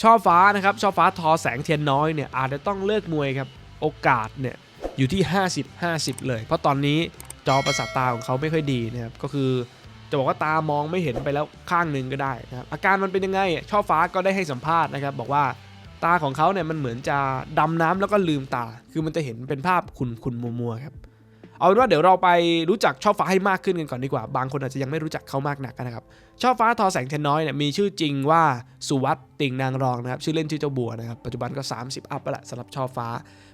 ช่อฟ้านะครับช่อฟ้าทอแสงเทียนน้อยเนี่ยอาจจะต้องเลิกมวยครับโอกาสเนี่ยอยู่ที่ 50 50 เลย เพราะตอนนี้จอประสาทตาของเขาไม่ค่อยดีนะครับก็คือจะบอกว่าตามองไม่เห็นไปแล้วข้างหนึ่งก็ได้นะครับอาการมันเป็นยังไงช่อฟ้าก็ได้ให้สัมภาษณ์นะครับบอกว่าตาของเขาเนี่ยมันเหมือนจะดำน้ำแล้วก็ลืมตา คือมันจะเห็นเป็นภาพขุ่นขุนมัวมัวครับ เอาเป็นว่าเดี๋ยวเราไปรู้จักช่อฟ้าให้มากขึ้นกันก่อนดีกว่า บางคนอาจจะยังไม่รู้จักเขามากนักนะครับ ช่อฟ้าทอแสงเทนน้อยเนี่ยมีชื่อจริงว่าสุวัตติงนางรองนะครับ ชื่อเล่นชื่อเจ้าบัวนะครับ ปัจจุบันก็ 30 อัพแล้วแหละสำหรับช่อฟ้า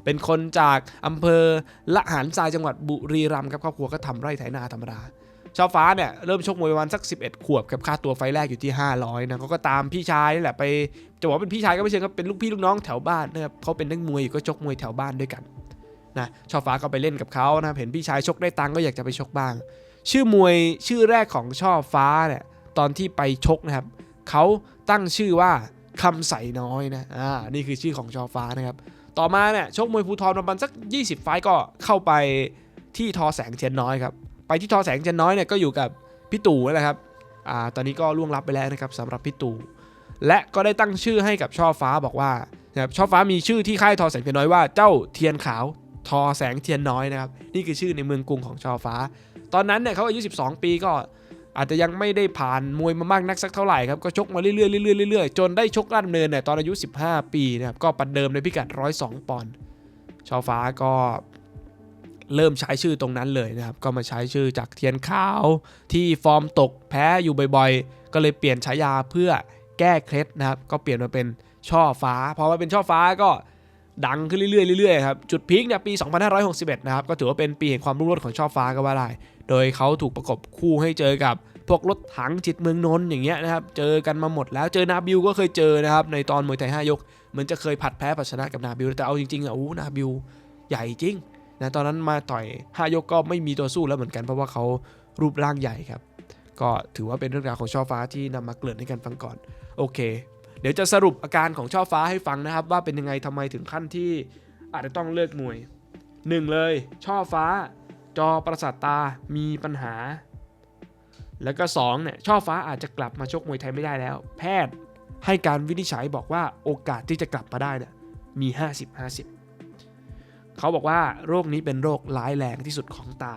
เป็นคนจากอำเภอละหารทรายจังหวัดบุรีรัมย์ครับ ครอบครัวก็ทำไร่ไถนาธรรมดาช่อฟ้าเนี่ยเริ่มชกมวยประมาณสัก 11 ขวบครับค่าตัวไฟแรกอยู่ที่ 500นะเขาก็ตามพี่ชายนี่แหละไปจะบอกว่าเป็นพี่ชายก็ไม่เชิงครับเป็นลูกพี่ลูกน้องแถวบ้านนะครับเขาเป็นนักมวยก็ชกมวยแถวบ้านด้วยกัน นะช่อฟ้าก็ไปเล่นกับเขานะครับเห็นพี่ชายชกได้ตังก็อยากจะไปชกบ้าง ชื่อมวยชื่อแรกของช่อฟ้าเนี่ยตอนที่ไปชกนะครับเขาตั้งชื่อว่าคำใสน้อยนะอ่านี่คือชื่อของช่อฟ้านะครับต่อมาเนี่ยชกมวยภูทรประมาณสัก 20 ไฟต์ก็เข้าไปที่ทอแสงเทียนน้อยครับไปที่ทอแสงเทียนน้อยเนี่ยก็อยู่กับพี่ตู่นั่แหละครับอ่าตอนนี้ก็ล่วงลับไปแล้วนะครับสำหรับพี่ตู่และก็ได้ตั้งชื่อให้กับช่อฟ้าบอกว่านะครับช่อฟ้ามีชื่อที่ค่ายทอแสงเทียนน้อยว่าเจ้าเทียนขาว อแสงเทียนน้อยนะครับ นี่คือชื่อในเมืองกรุงของชอฟ้า ตอนนั้นเนี่ยเขาอายุ 12 ปีก็อาจจะยังไม่ได้ผ่านมวยมามากนักสักเท่าไหร่ครับ ก็ชกมาเรื่อยๆเรื่อยๆเรื่อยๆจนได้ชกราชดำเนินเนี่ยตอนอายุ 15 ปีนะครับก็ปัดเดิมในพิกัด 102 ปอนด์ชอฟ้าก็เริ่มใช้ชื่อตรงนั้นเลยนะครับ ก็มาใช้ชื่อจากเทียนขาวที่ฟอร์มตกแพ้อยู่บ่อยๆ ก็เลยเปลี่ยนฉายาเพื่อแก้เคล็ดนะครับ ก็เปลี่ยนมาเป็นช่อฟ้า พอมาเป็นช่อฟ้าก็ ดังขึ้นเรื่อยๆเรื่อยๆครับจุดพีคเนี่ยปี 2561 นะครับ ก็ถือว่าเป็นปีแห่งความรุ่งโรจน์ของช่อฟ้าก็ว่าได้ โดยเขาถูกประกบคู่ให้เจอกับพวกรถถังจิตเมืองนนท์อย่างเงี้ยนะครับ เจอกันมาหมดแล้วเจอนาบิวก็เคยเจอนะครับ ในตอนมวยไทย 5 ยก เหมือนจะเคยผัดแพ้ผัดชนะกับนาบิวแต่เอาจริงๆอะโอ้นาบิวใหญ่จริงนะตอนนั้นมาต่อย 5 ยกก็ไม่มีตัวสู้แล้วเหมือนกันเพราะว่าเขารูปร่างใหญ่ครับก็ถือว่าเป็นเรื่องราวของช่อฟ้าที่นำมาเกริ่นให้กันฟังก่อนโอเค เดี๋ยวจะสรุปอาการของช่อฟ้าให้ฟังนะครับ ว่าเป็นยังไงทำไมถึงขั้นที่อาจจะต้องเลิกมวยหนึ่งเลย ช่อฟ้า จอประสาทตามีปัญหา แล้วก็สองเนี่ยช่อฟ้าอาจจะกลับมาชกมวยไทยไม่ได้แล้ว แพทย์ให้การวินิจฉัยบอกว่าโอกาสที่จะกลับมาได้เนี่ยมี 50-50 เขาบอกว่าโรคนี้เป็นโรคร้ายแรงที่สุดของตา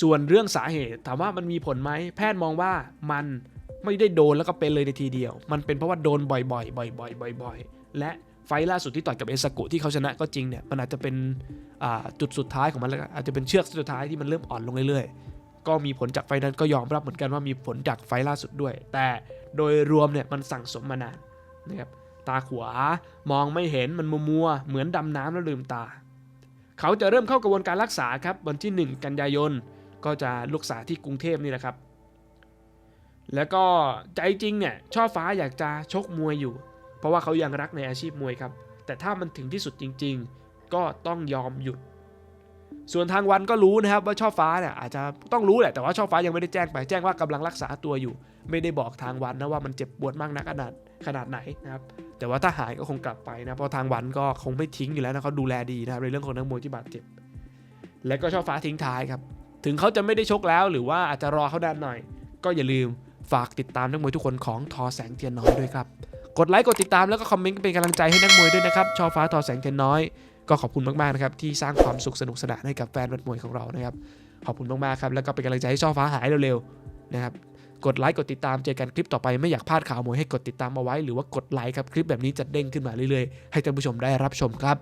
ส่วนเรื่องสาเหตุถามว่ามันมีผลไหมแพทย์มองว่ามัน ไม่ได้โดนแล้วก็เป็นเลยในทีเดียว มันเป็นเพราะว่าโดนบ่อยๆ บ่อยๆ บ่อยๆ และไฟล่าสุดที่ต่อยกับเอสกุที่เขาชนะก็จริงเนี่ยมันอาจจะเป็นจุดสุดท้ายของมันแล้วอาจจะเป็นเชือกสุดท้ายที่มันเริ่มอ่อนลงเรื่อยๆ ก็มีผลจากไฟนั้นก็ยอมรับเหมือนกันว่ามีผลจากไฟล่าสุดด้วย แต่โดยรวมเนี่ยมันสั่งสมมานานนะครับตาขวามองไม่เห็นมันมัวๆเหมือนดำน้ำแล้วลืมตา เขาจะเริ่มเข้ากระบวนการรักษาครับวันที่ 1 กันยายนก็จะรักษาที่กรุงเทพนี่แหละครับ แล้วก็ใจจริงเนี่ยช่อฟ้าอยากจะชกมวยอยู่ เพราะว่าเขายังรักในอาชีพมวยครับ แต่ถ้ามันถึงที่สุดจริง ๆ ก็ต้องยอมหยุด ส่วนทางวันก็รู้นะครับว่าช่อฟ้าเนี่ยอาจจะต้องรู้แหละแต่ว่าช่อฟ้ายังไม่ได้แจ้งไปแจ้งว่ากำลังรักษาตัวอยู่ ไม่ได้บอกทางวันนะว่ามันเจ็บปวดมากนักขนาดขนาดไหนนะครับแต่ว่าถ้าหายก็คงกลับไปนะเพราะทางวันก็คงไม่ทิ้งอยู่แล้วนะเขาดูแลดีนะครับในเรื่องของนักมวยที่บาดเจ็บ และก็ช่อฟ้าทิ้งท้ายครับ ถึงเขาจะไม่ได้ชกแล้วหรือว่าอาจจะรอเขานานหน่อย ก็อย่าลืม ฝากติดตามนักมวยทุกคนของทอแสงเทียนน้อยด้วยครับ กดไลค์กดติดตามแล้วก็คอมเมนต์เป็นกำลังใจให้นักมวยด้วยนะครับช่อฟ้าทอแสงเทียนน้อย ก็ขอบคุณมากๆนะครับที่สร้างความสุขสนุกสนานให้กับแฟนบัดมวยของเรานะครับ ขอบคุณมากๆครับแล้วก็เป็นกำลังใจให้ช่อฟ้าหายเร็วๆนะครับกดไลค์กดติดตามเจอกันคลิปต่อไปไม่อยากพลาดข่าวมวยให้กดติดตามเอาไว้ หรือว่ากดไลค์ครับคลิปแบบนี้จะเด้งขึ้นมาเรื่อยๆให้ท่านผู้ชมได้รับชมครับ